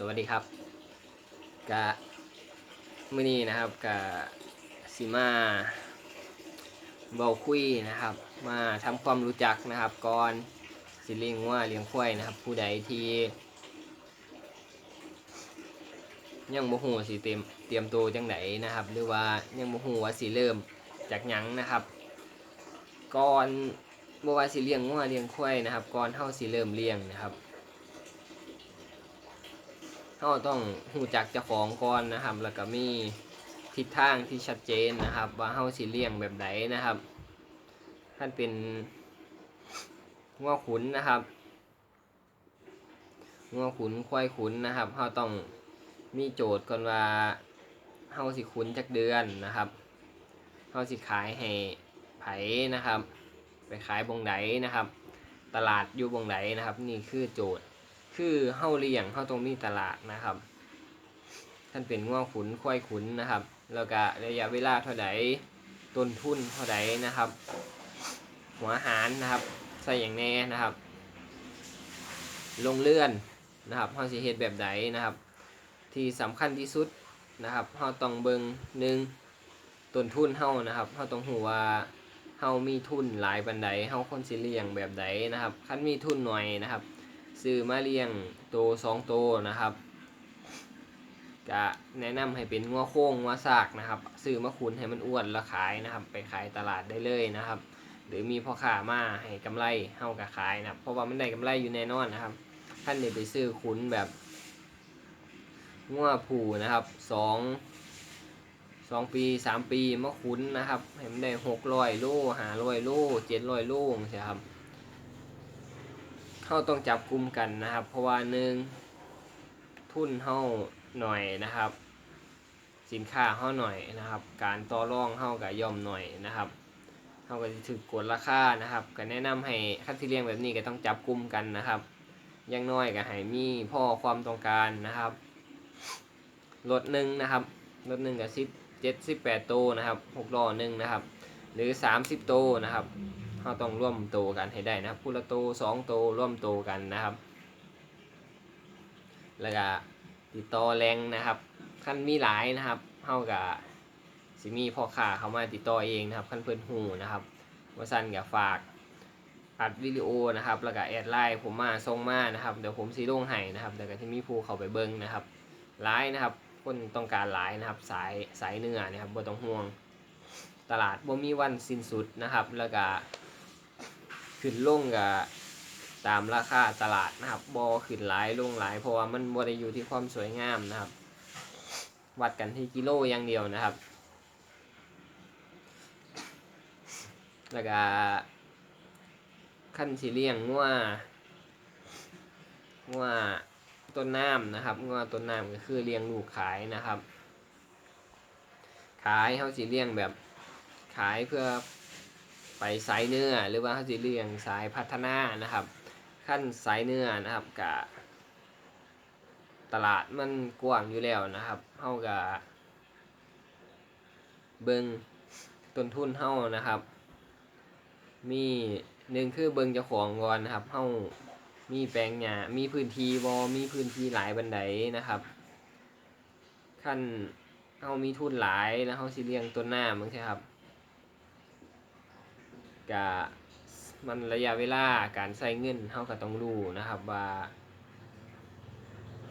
สวัสดีครับกะมื่อนี้นะครับกะสิมาเบาคุยนะครับ มาทำความรู้จักนะครับก่อนสิเลี้ยงว่าเลี้ยงควายนะครับ ผู้ใดที่ยังโมโหสิเตรียมเตรียมตัวจังไหนนะครับ หรือว่ายังโมโหว่าสิเริ่มจากหยังนะครับก่อนบว่าสิเลี้ยงว่าเลี้ยงควายนะครับก่อนเฮาสิเริ่มเลี้ยงนะครับ เราต้องหูจักเจ้าของก่อนนะครับ แล้วก็มีทิศทางที่ชัดเจนนะครับ ว่าเฮาสิเลี้ยงแบบไหนนะครับท่านเป็นงัวขุนนะครับงัวขุนควายขุนนะครับเฮาต้องมีโจทย์ก่อนว่าเฮาสิขุนจักเดือนนะครับเฮาสิขายให้ไผนะครับ ไปขายบงไดนะครับ ตลาดอยู่บงไดนะครับ นี่คือโจทย์ คือเฮาเลี้ยงเฮาต้องมีตลาดนะครับ ท่านเป็นง่วขุนควายขุนนะครับ แล้วก็ระยะเวลาเท่าใดต้นทุนเท่าใดนะครับ หัวหารนะครับ ใส่อย่างแน่นะครับ ลงเลื่อนนะครับเฮาสิเฮ็ดแบบใดนะครับ ที่สำคัญที่สุดนะครับเฮาต้องเบิงหนึ่งต้นทุนเฮานะครับเฮาต้องฮู้ว่าเฮามีทุนหลายปานใดเฮาควรสิเลี้ยงแบบใดนะครับ คันมีทุนหน่อยนะครับ ซื้อมาเลี้ยงโตสองโตนะครับก็แนะนำให้เป็นงัวโค้งงัวซากนะครับซื้อมาขุนให้มันอ้วนแล้วขายนะครับ ไปขายตลาดได้เลยนะครับ หรือมีพ่อค้ามาให้กำไรเฮากับขายนะครับ เพราะว่ามันได้กำไรอยู่แน่นอนนะครับ ท่านเดี๋ยวไปซื้อขุนแบบงัวผูนะครับสองสองปีสามปีมาขุนนะครับ ให้มันได้หกร้อยโลหาร้อยโลเจ็ดร้อยโลใช่ครับ เขาต้องจับกลุ่มกันนะครับ เพราะว่าหนึ่งทุนเฮาหน่อยนะครับ สินค้าเฮาหน่อยนะครับ การต่อรองเฮากับย่อมหน่อยนะครับเฮาก็จะถือกดราคานะครับก็แนะนำให้คัดที่เลี้ยงแบบนี้ก็ต้องจับกลุ่มกันนะครับยังน้อยก็ให้มีพ่อความต้องการนะครับรถหนึ่งนะครับรถหนึ่งกับสิบเจ็ดสิบแปดโตนะครับหกล้อหนึ่งนะครับ หรือสามสิบโตนะครับ เราต้องร่วมโตกันให้ได้นะครับผู้ละโตสองโตร่วมโตกันนะครับ แล้วก็ติดต่อแรงนะครับขั้นมีหลายนะครับเท่ากับสิมีพ่อค้าเขามาติดต่อเองนะครับขั้นเพิ่อนหูนะครับว่าสั้นกับฝากอัดวิดีโอนะครับแล้วก็แอดไลน์ผมมาส่งมานะครับเดี๋ยวผมสีลงให้นะครับเดี๋ยวก็ที่มีผู้เขาไปเบิ้งนะครับหลายนะครับคนต้องการหลายนะครับสายสายเนื้อนะครับบ่ต้องห่วงตลาดบ่มีวันสิ้นสุดนะครับ แล้วก็ ขึ้นลงกับตามราคาตลาดนะครับบอขึ้นหลายลงหลาย เพราะว่ามันบ่ได้อยู่ที่ความสวยงามนะครับ วัดกันที่กิโลอย่างเดียวนะครับ แล้วก็ขั้นสีเลี้ยงงัวงัวต้นน้ำนะครับงัวต้นน้ำก็คือเลี้ยงลูกขายนะครับ ขายเขาสีเลี้ยงแบบขายเพื่อ ไปสายเนื้อหรือว่าเขาจะเลี้ยงสายพัฒนานะครับ ขั้นสายเนื้อนะครับกับตลาดมันกว้างอยู่แล้วนะครับเฮากับเบิงต้นทุนเฮานะครับ มีหนึ่งคือเบิงเจ้าของก่อนนะครับเฮามีแปลงหญ้ามีพื้นที่บ่มีพื้นที่หลายบันไดนะครับขั้นเฮามีทุนหลายแล้วเฮาสิเลี้ยงต้นหน้ามึงใช่ครับ กะมันระยะเวลาการใช้เงินเท่ากับต้องรู้นะครับว่า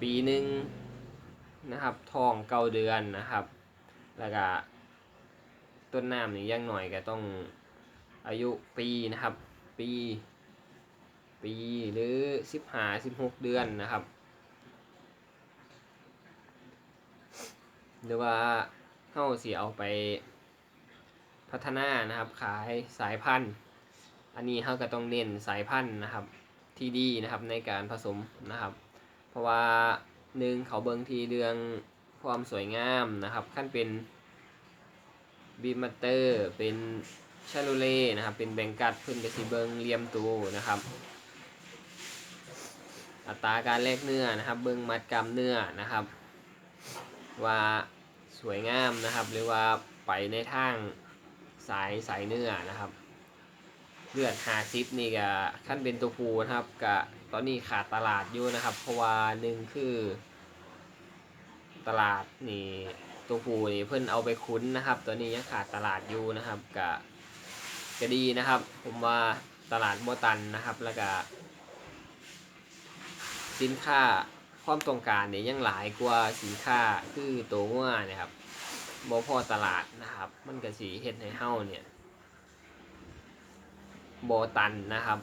ปีหนึ่งนะครับทองเก้าเดือนนะครับ แล้วก็ต้นน้ำนี่อยังหน่อยก็ต้องอายุปีนะครับ ปี ปีหรือสิบห้าสิบหกเดือนนะครับ หรือว่าเข้าเสียเอาไป พัฒนานะครับ ขายสายพันธุ์ อันนี้เขาก็ต้องเน้นสายพันธุ์นะครับ ที่ดีนะครับในการผสมนะครับ เพราะว่าหนึ่งเขาเบิงทีเรื่องความสวยงามนะครับ ขั้นเป็นบีมัตเตอร์เป็นชาลูเล่นะครับ เป็นแบงกัดเพิ่นกระสิเบิงเลียมตูนะครับ อัตราการแลกเนื้อนะครับ เบิงมัดกรรมเนื้อนะครับ ว่าสวยงามนะครับ หรือว่าไปในทาง สายสายเนื้อนะครับ เลือดหาซิปนี่ก็ขั้นเป็นตัวผูนะครับกะตอนนี้ขาดตลาดอยู่นะครับ เพราะว่าหนึ่งคือ ตลาดนี่ตัวผู้นี่เพิ่นเอาไปคุ้นนะครับ ตัวนี้ยังขาดตลาดอยู่นะครับกะก็ดีนะครับ ผมว่าตลาดบ่ตันนะครับ แล้วก็สินค้าความต้องการเนี่ยยังหลายกว่าสินค้าคือตัวงัวเนี่ยครับ บ่พอตลาดนะครับ มันก็สิเฮ็ดให้เฮาเนี่ยบ่ตันนะครับ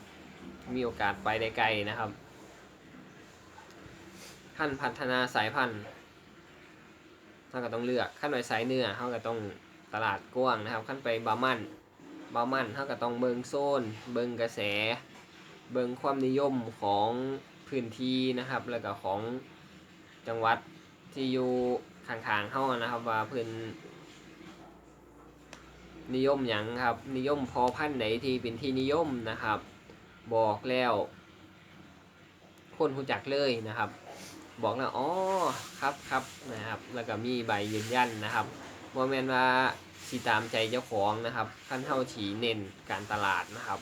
มีโอกาสไปได้ไกลนะครับขั้นพัฒนาสายพันธุ์เราก็ต้องเลือกขั้นไปสายเนื้อเขาก็ต้องตลาดกว้างนะครับ ขั้นไปบามันบามันเขาก็ต้องเบิงโซน เบิงกระแส เบิงความนิยมของพื้นที่นะครับ แล้วก็ของจังหวัดที่อยู่ ข้างๆเขานะครับ ว่าเพิ่นนิยมหยังครับ นิยมพอพันไหนที่เป็นที่นิยมนะครับ บอกแล้ว คนรู้จักเลยนะครับ บอกแล้วอ๋อครับครับนะครับ แล้วก็มีใบยืนยันนะครับว่าแมนว่าสีตามใจเจ้าของนะครับขั้นเท่าฉีเน้นการตลาดนะครับ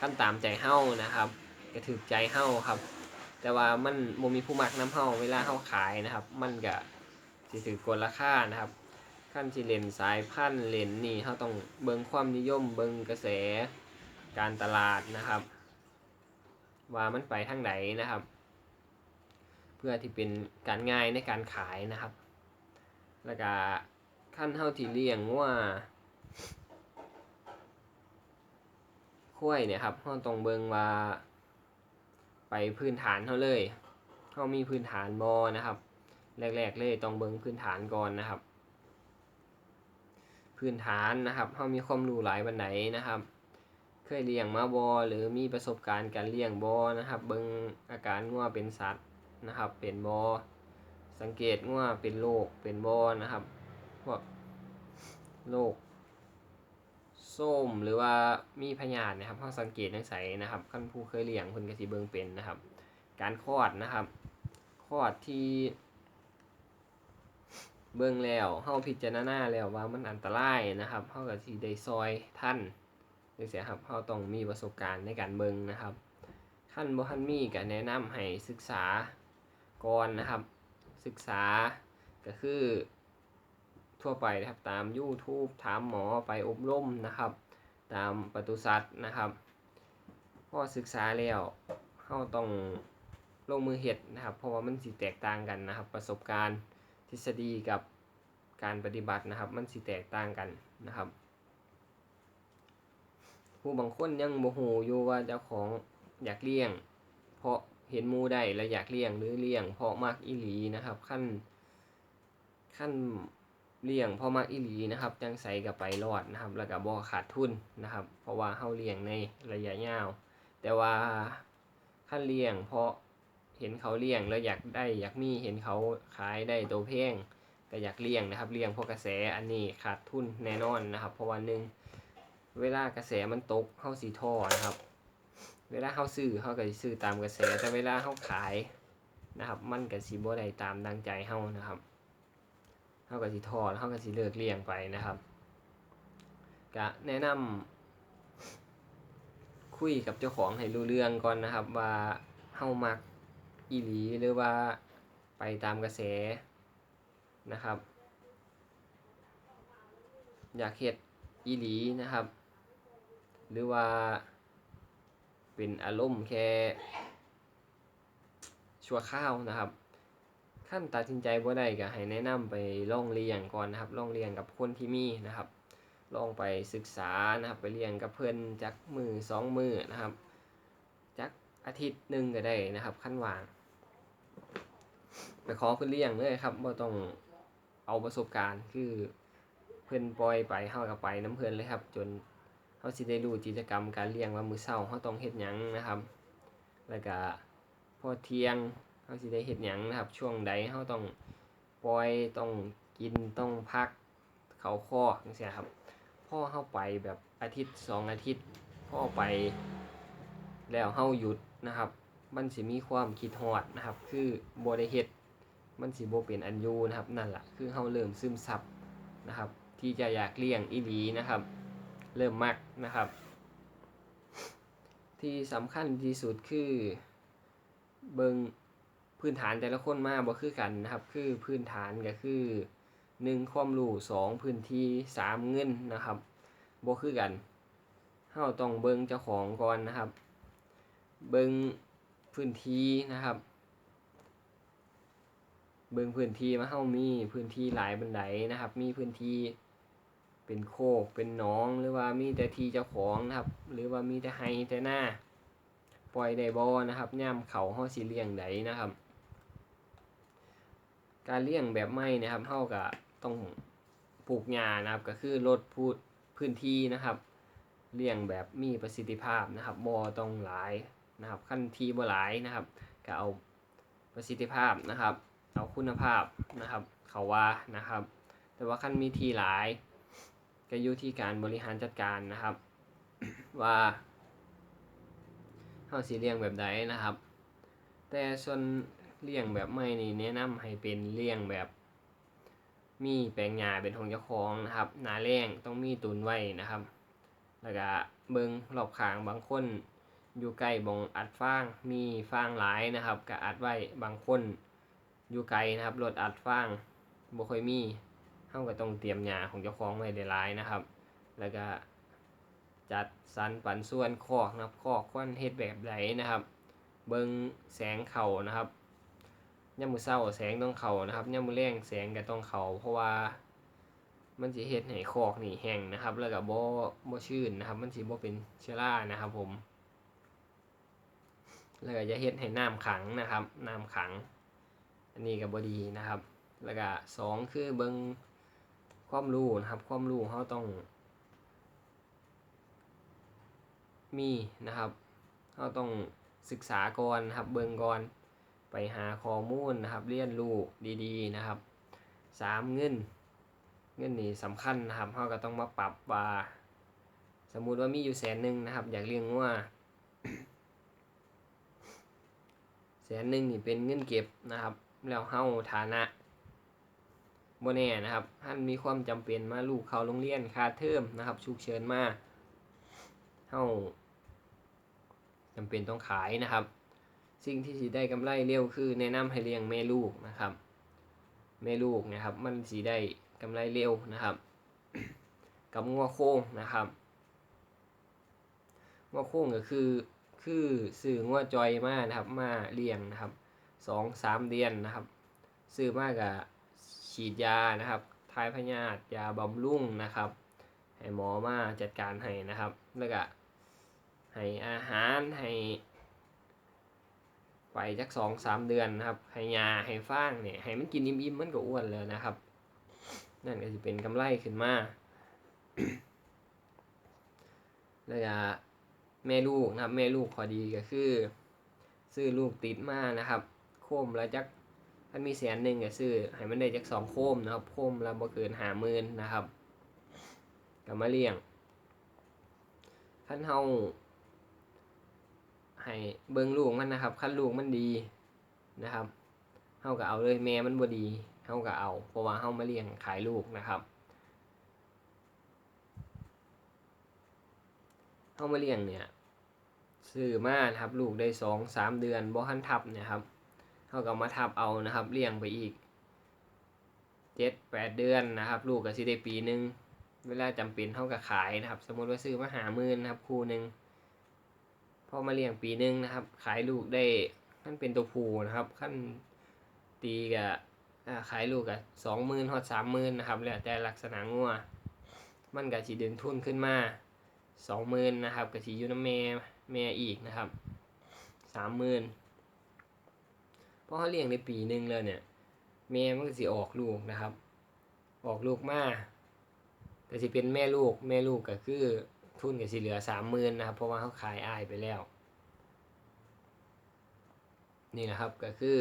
ขั้นตามใจเฮ้านะครับกระถึกใจเฮ้าครับ แต่ว่ามันโมมีผู้มักน้ำเฮ้าเวลาเฮ้าขายนะครับ มันก็ สิถือกลราคานะครับขั้นสิเลนสายพันเลนนี่เขาต้องเบิงความนิยมเบิงกระแสการตลาดนะครับ ว่ามันไปทางไหนนะครับ เพื่อที่เป็นการง่ายในการขายนะครับ แล้วก็ขั้นเท่าที่เลี้ยงว่าคุ้ยเนี่ยครับเราต้องเบิงว่า ไปพื้นฐานเท่าเลยเขามีพื้นฐานบอนะครับ แรกๆเลยต้องเบิ่งพื้นฐานก่อนนะครับ พื้นฐานนะครับเขามีความรู้หลายบันไดนะครับ เคยเลี้ยงมาบอหรือมีประสบการณ์การเลี้ยงบอนะครับ เบิ่งอาการงัวเป็นสัตว์นะครับ เป็นบอสังเกตว่าเป็นโรคเป็นบอนะครับพวกโรคส้มหรือว่ามีพยาธินะครับเขาสังเกตในใสนะครับขั้นผู้เคยเลี้ยงคนกระสีเบิงเป็นนะครับ การคลอดนะครับคลอดที่ เบิ่งแล้วเฮาพิจารณาแล้วว่ามันอันตรายนะครับเฮาก็สิได้ซอยท่านจังซี่ครับเฮาต้องมีประสบการณ์ในการเบิ่งนะครับขั้นบ่ทันมีก็แนะนำให้ศึกษาก่อนนะครับ ศึกษาก็คือทั่วไปนะครับตาม YouTube ถามหมอไปอบรมนะครับ ตามปศุสัตว์นะครับพอศึกษาแล้วเราต้องลงมือเห็ดนะครับ เพราะว่ามันสิแตกต่างกันนะครับ ประสบการณ์ ทฤษฎีกับการปฏิบัตินะครับ มันสิแตกต่างกันนะครับ ผู้บางคนยังโมโหอยู่ว่าเจ้าของอยากเลี้ยง เพราะเห็นมูได้แล้วอยากเลี้ยงหรือเลี้ยงเพราะมักอีหลีนะครับ ขั้นขั้นเลี้ยงเพราะมักอีหลีนะครับ จังใส่กับไปรอดนะครับ แล้วก็บ่ขาดทุนนะครับ เพราะว่าเฮาเลี้ยงในระยะยาว แต่ว่าขั้นเลี้ยงเพราะ เห็นเขาเลี้ยงแล้วอยากได้อยากมีเห็นเขาขายได้ตัวเพงก็อยากเลี้ยงนะครับเลี้ยงเพราะกระแสอันนี้ขาดทุนแน่นอนนะครับ เพราะวันหนึ่งเวลากระแสมันตกเข้าสีท่อนะครับ เวลาเข้าซื้อเข้าก็ซื้อตามกระแสแต่เวลาเข้าขายนะครับ มันก็สิบ่ได้ตามดังใจเข้านะครับเข้าก็สิทอดเข้าก็สิเลิกเลี้ยงไปนะครับก็แนะนำคุยกับเจ้าของให้รู้เรื่องก่อนนะครับ ว่าเฮามัก อีหลีหรือว่าไปตามกระแสนะครับ อยากเฮ็ดอีหลีนะครับ หรือว่าเป็นอารมณ์แค่ชั่วข้าวนะครับขั้นตัดสินใจบ่ได้ก็ให้แนะนำไปลองเรียนก่อนนะครับลองเรียนกับคนที่มีนะครับลองไปศึกษานะครับ ไปเรียนกับเพื่อนจักมือสองมือนะครับจักอาทิตย์หนึ่งก็ได้นะครับขั้นวาง ขอเพื่อนเลี้ยงเลยครับว่าต้องเอาประสบการณ์คือเพื่อนปล่อยไปเข้ากับไปน้ำเพื่อนเลยครับ จนเขาสิได้รู้กิจกรรมการเลี้ยงว่ามือเศร้าเขาต้องเฮ็ดหยังนะครับ แล้วก็พอเที่ยงเขาสิได้เฮ็ดหยังนะครับ ช่วงใดเขาต้องปล่อยต้องกินต้องพักเขาคอกจังซี่ครับพ่อเข้าไปแบบอาทิตย์สองอาทิตย์พ่อไปแล้วเฮาหยุดนะครับ มันสิมีความคิดฮอดนะครับ คือบ่ได้เฮ็ด มันสิบ่เป็นอันอยู่นะครับนั่นแหละคือเฮาเริ่มซึมซับนะครับ ที่จะอยากเลี้ยงอีหลีนะครับ เริ่มมักนะครับ ที่สำคัญที่สุดคือเบิงพื้นฐานแต่ละคนมาบ่คือกันนะครับ คือพื้นฐานก็คือหนึ่งความรู้สองพื้นที่สามเงินนะครับบ่คือกันเฮาต้องเบิงเจ้าของก่อนนะครับ เบิงพื้นที่นะครับ เบิ่งพื้นที่ว่าเฮามีพื้นที่หลายบันไดนะครับ มีพื้นที่เป็นโคกเป็นหนองหรือว่ามีแต่ที่เจ้าของนะครับ หรือว่ามีแต่ไฮแต่หน้าปล่อยได้บ่นะครับย่ำเขาเฮาสิเลี้ยงไดนะครับ การเลี้ยงแบบไม่นะครับเฮาก็ต้องปลูกหญ้านะครับ ก็คือลดพูดพื้นที่นะครับ เลี้ยงแบบมีประสิทธิภาพนะครับบ่ต้องหลายนะครับขั้นที่บ่หลายนะครับก็เอาประสิทธิภาพนะครับ เอาคุณภาพนะครับ เขาว่านะครับ แต่ว่าขั้นมีทีหลายก็อยู่ที่การบริหารจัดการนะครับ ว่าเฮาสิเลี้ยงแบบใดนะครับ แต่ส่วนเลี้ยงแบบไม่นี่แนะนำให้เป็นเลี้ยงแบบ มีแปลงหญ้าเป็นของเจ้าของนะครับหนาแรงต้องมีตุนไว้นะครับ แล้วก็เบิงรอบข้างบางคนอยู่ใกล้บองอัดฟางมีฟางหลายนะครับก็อัดไว้บางคน อยู่ไกลนะครับรถอัดฟางบ่ค่อยมีเฮาก็ต้องเตรียมหญ้าของเจ้าของไว้ได้หลายนะครับ แล้วก็จัดสรรปันส่วนคอกนะครับคอกควรเฮ็ดแบบใดนะครับ เบิงแสงเข้านะครับยามมื้อเช้าแสงต้องเข้านะครับยามมื้อแลงแสงก็ต้องเข้าเพราะว่ามันสิเฮ็ดให้คอกนี่แห้งนะครับ แล้วก็บ่บ่ชื้นนะครับ มันสิบ่เป็นเชื้อรานะครับผม แล้วก็จะเฮ็ดให้น้ำขังนะครับ น้ำขัง อันนี้ก็บ่ดีนะครับ แล้วก็สองคือเบิงความรู้นะครับ ความรู้เราต้อง มีนะครับเราต้องศึกษาก่อนนะครับ เบิงก่อนไปหาข้อมูลนะครับ เรียนรู้ดีๆนะครับสามเงินเงินนี่สำคัญนะครับเราก็ต้องมาปรับว่า สมมุติว่ามีอยู่แสนหนึ่งนะครับ อยากเลี้ยงงัวแสนหนึ่งนี่เป็นเงินเก็บนะครับ แล้วเฮาฐานะบ่แน่นะครับท่านมีความจำเป็นมาลูกเข้าโรงเรียนค่าเทอมนะครับฉุกเฉินมาเฮาจำเป็นต้องขายนะครับ สิ่งที่สิได้กำไรเร็วคือแนะนำให้เลี้ยงแม่ลูกนะครับแม่ลูกนะครับ มันสิได้กำไรเร็วนะครับ กับงัวโค้งนะครับงัวโค้งก็คือคือซื้องัวจอยมานะครับ มาเลี้ยงนะครับ สองสามเดือนนะครับ ซื้อมากกับฉีดยานะครับทายพยาธิยาบำรุงนะครับ ให้หมอมาจัดการให้นะครับ แล้วก็ให้อาหารให้ไปจักสองสามเดือนนะครับ ให้ยาให้ฟางเนี่ยให้มันกินอิ่มๆมันก็อ้วนเลยนะครับ นั่นก็จะเป็นกำไรขึ้นมาแล้วก็แม่ลูกนะครับ แม่ลูกพอดีก็คือ ซื้อลูกติดมานะครับ คมแล้วจักถ้ามีแสนหนึ่งก็ซื้อให้มันได้จักสองโคมนะครับโคมละบ่เกินหาหมื่นนะครับก็มาเลี้ยงขั้นเฮาให้เบิ่งลูกมันนะครับขั้นลูกมันดีนะครับเฮาก็เอาเลยแม่มันบ่ดีเฮาก็เอาเพราะว่าเฮามาเลี้ยงขายลูกนะครับเฮามาเลี้ยงเนี่ยซื้อมานะครับลูกได้สองสามเดือนบ่ทันทับเนี่ยครับ เฮาก็มาทับเอานะครับเลี้ยงไปอีกเจ็ดแปดเดือนนะครับ ลูกก็สิได้ปีหนึ่งเวลาจำเป็นเฮาก็ขายนะครับ สมมติว่าซื้อมาหาหมื่นนะครับคู่หนึ่งพอมาเลี้ยงปีหนึ่งนะครับ ขายลูกได้ขั้นเป็นตัวผู้นะครับขั้นตีกับขายลูกกับสองหมื่นฮอดสามหมื่นนะครับแล้วแต่ลักษณะงัวมันก็สิดึงทุนขึ้นมาสองหมื่นนะครับก็สิยูน้ำแม่แม่อีกนะครับสามหมื่น ราะเขาเลี้ยงในปีหนึ่งแล้วเนี่ยแม่มันก็สิออกลูกนะครับ ออกลูกมาแต่สิเป็นแม่ลูกแม่ลูกก็คือทุนก็สิเหลือสามหมื่นนะครับ เพราะว่าเขาขายอ้ายไปแล้ว นี่นะครับก็คือ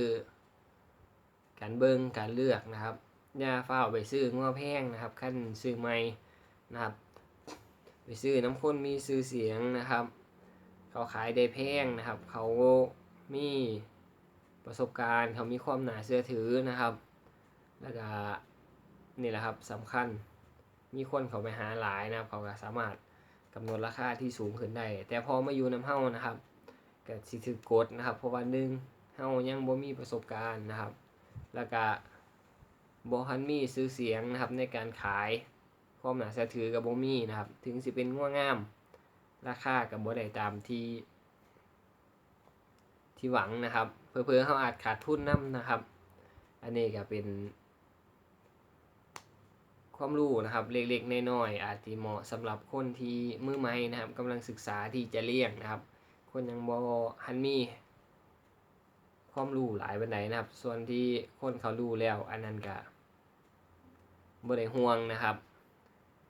การเบิงการเลือกนะครับยาเฝ้าไปซื้องัวแพงนะครับ ขั้นซื้อใหม่นะครับ ไปซื้อน้ำข้นมีซื้อเสียงนะครับ เขาขายได้แพงนะครับ เขามี ประสบการณ์เขามีความหนาเชื่อถือนะครับ แล้วก็นี่แหละครับสำคัญมีคนเขาไปหาหลายนะครับ เขาก็สามารถกำหนดราคาที่สูงขึ้นได้แต่พอมาอยู่น้ำเฮ้านะครับก็สิถือกดนะครับ เพราะว่าหนึ่งเฮายังบ่มีประสบการณ์นะครับ แล้วก็บ่ทันมีชื่อเสียงนะครับในการขายความหนาเชื่อถือกับบ่มีนะครับ ถึงสิเป็นงัวงาม ราคากับบ่ได้ตามที่ที่หวังนะครับ เพื่อๆเขาอาจขาดทุนนํนะครับ อันนี้ก็เป็น ความรู้นะครับเล็กๆน้อยๆอาจจะเหมาะสำหรับคนที่มือใหม่นะครับกำลังศึกษาที่จะเลี้ยงนะครับ คนยังบ่หันมีความรู้หลายปานใดนะครับ ส่วนที่คนเขารู้แล้ว อันนั้นก็บ่ได้ห่วงนะครับ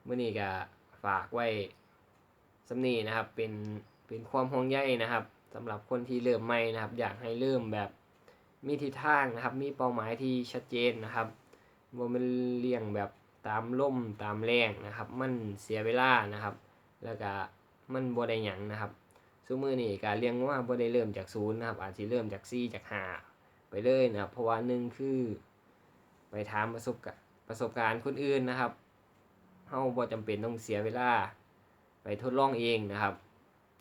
มื้อนี้ก็ฝากไว้สำนีนะครับเป็นเป็นความห่วงใยนะครับ สำหรับคนที่เริ่มใหม่นะครับ อยากให้เริ่มแบบมีทิศทางนะครับ มีเป้าหมายที่ชัดเจนนะครับบ่แมันเลี้ยงแบบตามลมตามแรงนะครับ มันเสียเวลานะครับ แล้วก็มันบ่ได้หยังนะครับซุมือนี่การเลี้ยงว่าบ่ได้เริ่มจากศูนย์นะครับ อาจจะเริ่มจาก4จาก5ไปเลยนะครับเพราะว่าหนึ่งคือ ไปถามประสบกะประสบการณ์คนอื่นนะครับเฮาบ่จำเป็นต้องเสียเวลา ไปทดลองเองนะครับ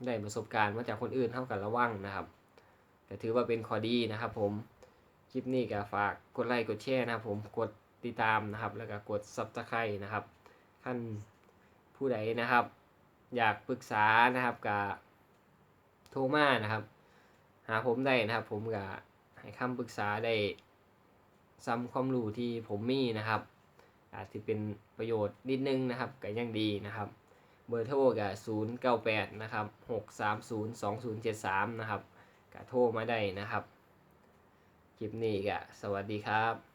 ได้ประสบการณ์มาจากคนอื่นเท่ากันระวังนะครับก็ถือว่าเป็นข้อดีนะครับ ผมคลิปนี้ก็ฝากกดไลค์กดแชร์นะครับ ผมกดติดตามนะครับ แล้วก็กด Subscribe นะครับท่านผู้ใดนะครับ อยากปรึกษานะครับกับโทมานะครับ หาผมได้นะครับ ผมก็ให้คำปรึกษาได้ซ้ำความรู้ที่ผมมีนะครับ อาจจะเป็นประโยชน์นิดนึงนะครับก็ยังดีนะครับ เบอร์โทรก็0 9 8นะครับ6 3 0 2 0 7 3นะครับก็โทรมาได้นะครับ คลิปนี้ก็สวัสดีครับ